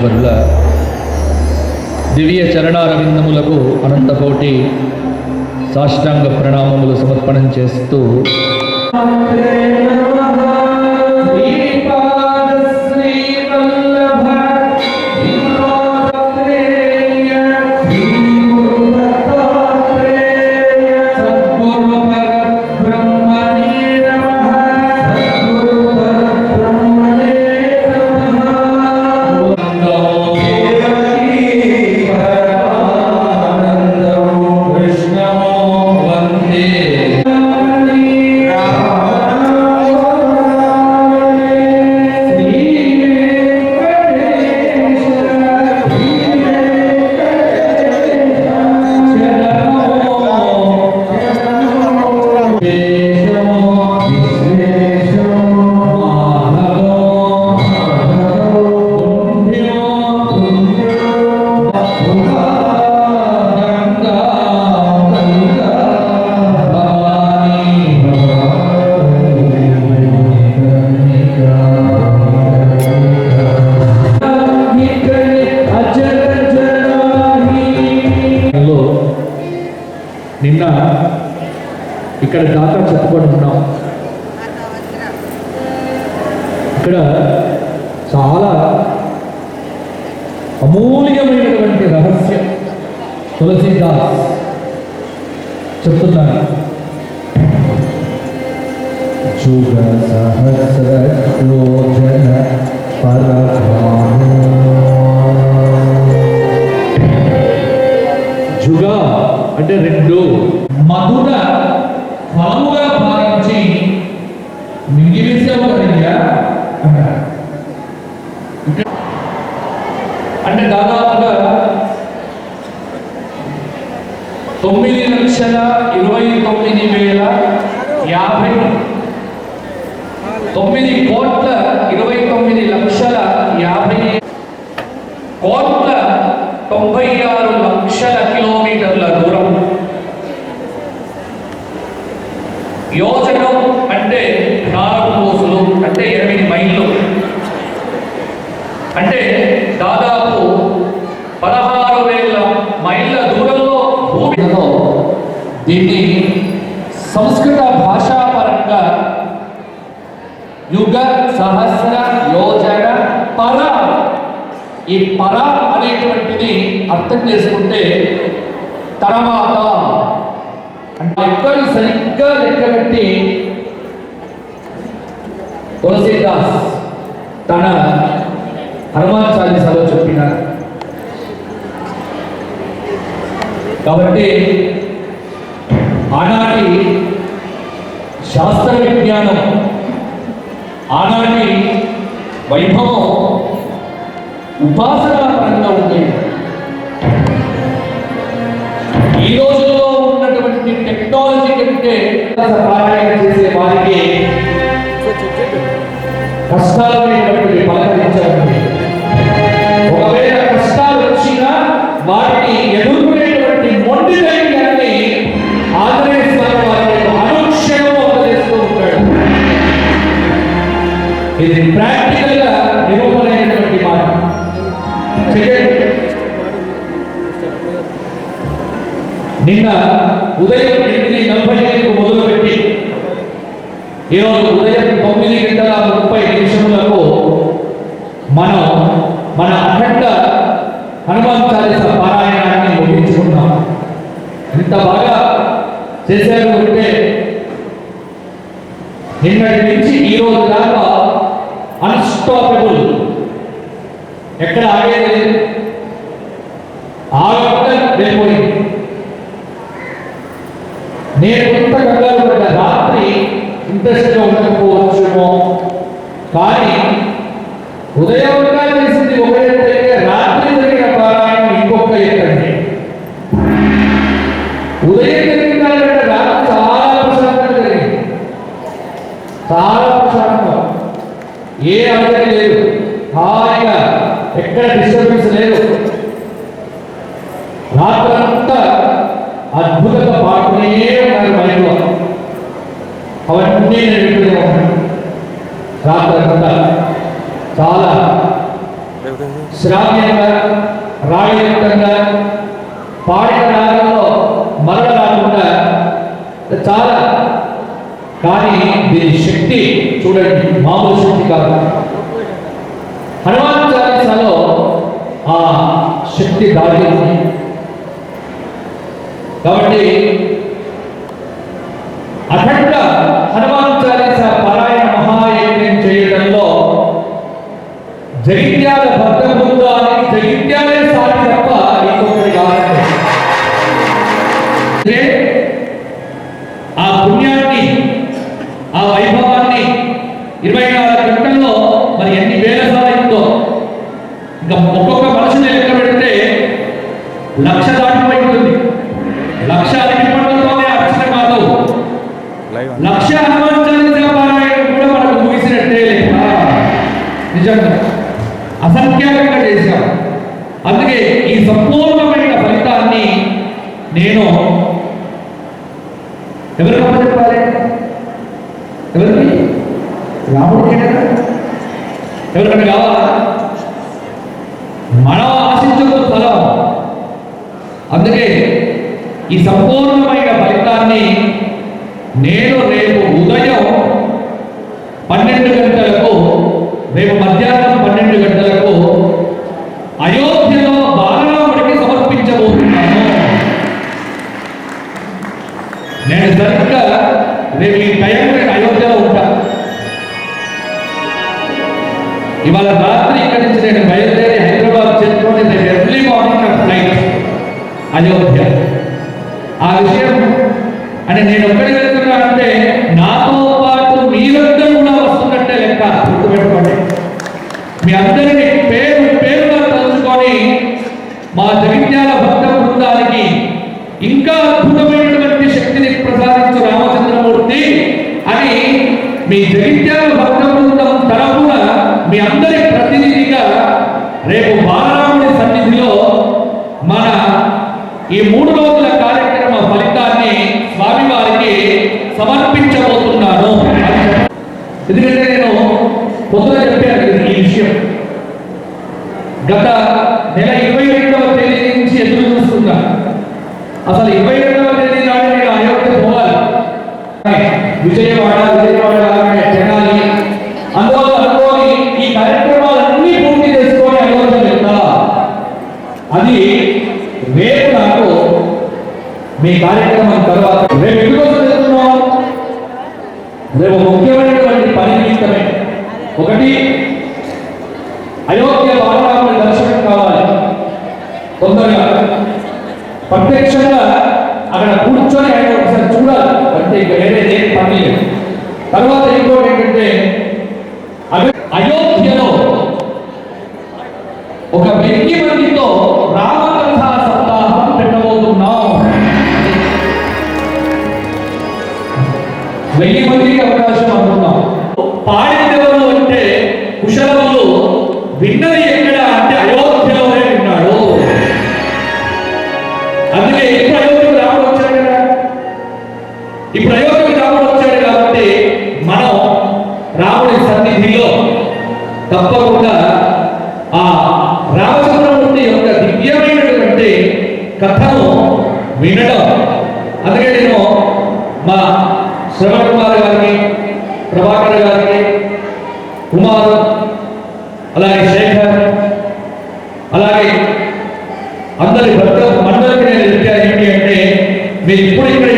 పరమేశ్వరుల దివ్య చరణారవిందములకు అనంతకోటి సాష్టాంగ ప్రణామములు సమర్పణం చేస్తూ నిన్న ఇక్కడ దాకా చెప్పుకుంటున్నాం ఇక్కడ చాలా అమూల్యమైనటువంటి రహస్యం తులసీదాస్ చెప్తున్నాను జుగ సహస్ర యోజన పరభాను జుగా అంటే రెండు మధుర ఫలముగా భావించి మింగివేసావు కదయ్యా అంటే దాదాపుగా తొమ్మిది లక్షల ఇరవై తొమ్మిది వేల యాభై తొమ్మిది కోట్ల ఇరవై తొమ్మిది లక్షల యాభై కోట్ల తొంభై ఆరు లక్షల కిలోమీటర్ల దూరం యోజనం అంటే నాలుగు రోజులు అంటే ఎనిమిది మైళ్ళు. అంటే దాదాపు పదహారు వేల మైళ్ళ దూరంలో భూమిలో దీన్ని సంస్కృత భాషాపరంగా యుగ సహస్ర యోజన పర. ఈ పర అనేటువంటిది అర్థం చేసుకుంటే తర్వాత అంటే ఎక్కడు సరిగ్గా లెక్కబెట్టి తులసీదాస్ తన హనుమాన్ చాలీసాలో చెప్పినారు. కాబట్టి ఆనాటి శాస్త్ర విజ్ఞానం ఆనాటి వైభవం ఉపాసనా పరంగా ఉండేది. పారాయణ చేసే వారికి కష్టాలు అనేటువంటివి పలకరించాలి ఒకవేళ కష్టాలు వచ్చినా వాటిని ఎదుర్కొనేటువంటి మొండి ధైర్యాన్ని ఆంజనేయ స్వామి వారి అనుక్షణం ఉపదేస్తూ ఉంటాడు. ఇది ప్రాక్టికల్గా నిరూపణైనటువంటి మాట. నిన్న ఉదయం ఎనిమిది నలభై ఈరోజు ఉదయం తొమ్మిది గంటల ముప్పై నిమిషములకు మనం మన అఖండ హనుమాన్ చాలీస పారాయణాన్ని ముగించుకున్నాం ఎంత బాగా చేశారు అంటే నిన్నటి నుంచి ఈరోజు దాకా అన్స్టాపబుల్ ఎక్కడ ఆగే ఉదయం చేసింది ఒక ఎత్తు అయితే రాత్రి జరిగిన పారాయణం ఇంకొక ఎత్తండి ఉదయం జరిగిన దానికంటే రాత్రి చాలా ప్రశాంతంగా జరిగింది చాలా ప్రశాంతంగా ఏ అడగని లేదు హాయిగా ఎక్కడ డిస్టర్బెన్స్ లేదు రాత్రంతా అద్భుతంగా పాడుతూనే ఉన్నారు మైండ్లో అవన్నీ నేను వింటూనే ఉన్నాను రాత్రంతా చాలా శ్రావ్యంగా రాయయుక్తంగా పాడిన రాగంలో మరణ రాకుండా చాలా. కానీ దీని శక్తి చూడండి మామూలు శక్తి కాదు. హనుమాన్ చాలీసాలో ఆ శక్తి దాగి ఉంది. కాబట్టి అఖండ హనుమాన్ లైవ్ లక్ష హనుమాన్ చాలీసా పారాయణం కూడా మనకు ముగిసినట్టే నిజంగా. అసంఖ్యాకంగా చేశాం అందుకే ఈ సంపూర్ణమైన ఫలితాన్ని నేను ఎవరికి అప్పచెప్పాలి? ఎవరికి? రాముడికి ఎవరికన్నా కావాలా? మనం ఆశించిన ఫలం. అందుకే ఈ సంపూర్ణ ఫలితాన్ని నేను రేపు ఉదయం పన్నెండు గంటలకు రేపు మధ్యాహ్నం పన్నెండు గంటలకు అయోధ్యలో బాలరాముడికి సమర్పించబోతున్నాను నేను సరిగ్గా రేపు ఈ టైంకి అయోధ్యలో ఉంటా. ఇవాళ రాత్రి ఇక్కడి నుంచి నేను బయలుదేరి హైదరాబాద్ చేరుకొని రేపు ఎర్లీ మార్నింగ్ నా ఫ్లైట్ అయోధ్య. ఆ విషయం అని నేను ఒక్కడి వెళ్తున్నా అంటే నాతో పాటు మీరందరూ కూడా వస్తున్నట్టే లెక్క గుర్తుపెట్టుకోండి. మీ అందరినీ పేరు పేరుగా తలుచుకొని మా జగిత్యాల భక్త బృందానికి ఇంకా అద్భుతమైనటువంటి శక్తిని ప్రసాదించు రామచంద్రమూర్తి అని మీ జగిత్యాల భక్త బృందం తరఫున మీ అందరి ప్రతినిధిగా రేపు బాలరాముడి సన్నిధిలో మన ఈ మూడు రోజుల కార్యక్రమ ఫలితాన్ని స్వామివారికి సమర్పించబోతున్నాను. ఎందుకంటే నేను పొద్దున చెప్పాను ఈ విషయం. గత నెల ఇరవై రెండవ తేదీ నుంచి ఎదురు చూస్తున్నా. అసలు ఇరవై రెండవ తేదీ నాడు నేను అయోధ్య పోవాలి విజయవాడ విజయవాడ అలాగే తెనాలి అందువల్ల అనుకోని ఈ కార్యక్రమాలన్నీ పూర్తి చేసుకొని అయోధ్య వెళ్తా అది రేపు నాకు మీ కార్యక్రమం తర్వాత రేపు ఎందుకోసం వెళ్తున్నాం రేపు ముఖ్యమైనటువంటి పని నిమిత్తమే ఒకటి అయోధ్య బాలరాముడి దర్శనం కావాలి తొందరగా ప్రత్యక్షంగా అక్కడ కూర్చొని ఆయన ఒకసారి చూడాలి. అంటే ఇక వేరే ఏం పని లేదు. తర్వాత ఇంకోటి ఏంటంటే అయోధ్యలో ఒక వెయ్యి మందితో రామకథ సప్తాహం పెట్టబోతున్నాం. వెయ్యి మందికి అవకాశం అనుకున్నాం పాడినెవరు అంటే కుశలములు విన్నది ఎక్కడ? అంటే అయోధ్య తప్పకుండా ఆ రామచంద్రమూర్తి యొక్క దివ్యమైనటువంటి కథను వినడం. అందుకే నేను మా శ్రవణ కుమార్ గారిని ప్రభాకర్ గారిని కుమార్ అలాగే శేఖర్ అలాగే అందరి భర్త మండలికి నేను చెప్పాను ఏంటి అంటే మీరు ఇప్పుడు ఇక్కడ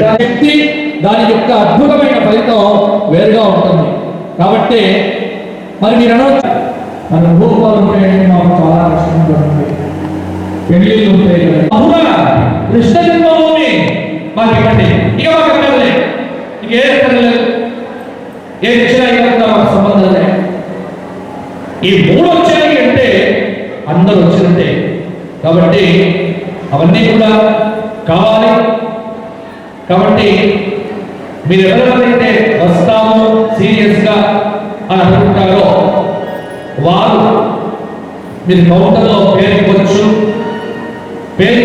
శక్తి దాని యొక్క అద్భుతమైన ఫలితం వేరుగా ఉంటుంది. కాబట్టి మరి మీరు అనవచ్చు మన రూపాలు ఉంటాయండి మాకు చాలా కష్టం పడుతుంది పెళ్ళిళ్ళు ఉంటాయి కదా. అవునా కృష్ణ జన్మభూమి మాకు ఇవ్వండి. ఇక మాకు అక్కర్లే ఇక ఏ అక్కర్లేదు ఏ దిశలో అయినా మాకు సంబంధం లేదు. ఈ మూడు వచ్చాయి అంటే అందరూ వచ్చినట్టే. కాబట్టి అవన్నీ కూడా కావాలి. కాబట్టి మీరు ఎవరెవరైతే వస్తామో సీరియస్గా అని అనుకుంటారో వారు మీరు కౌంటర్లో పేరు ఇవ్వచ్చు పేరు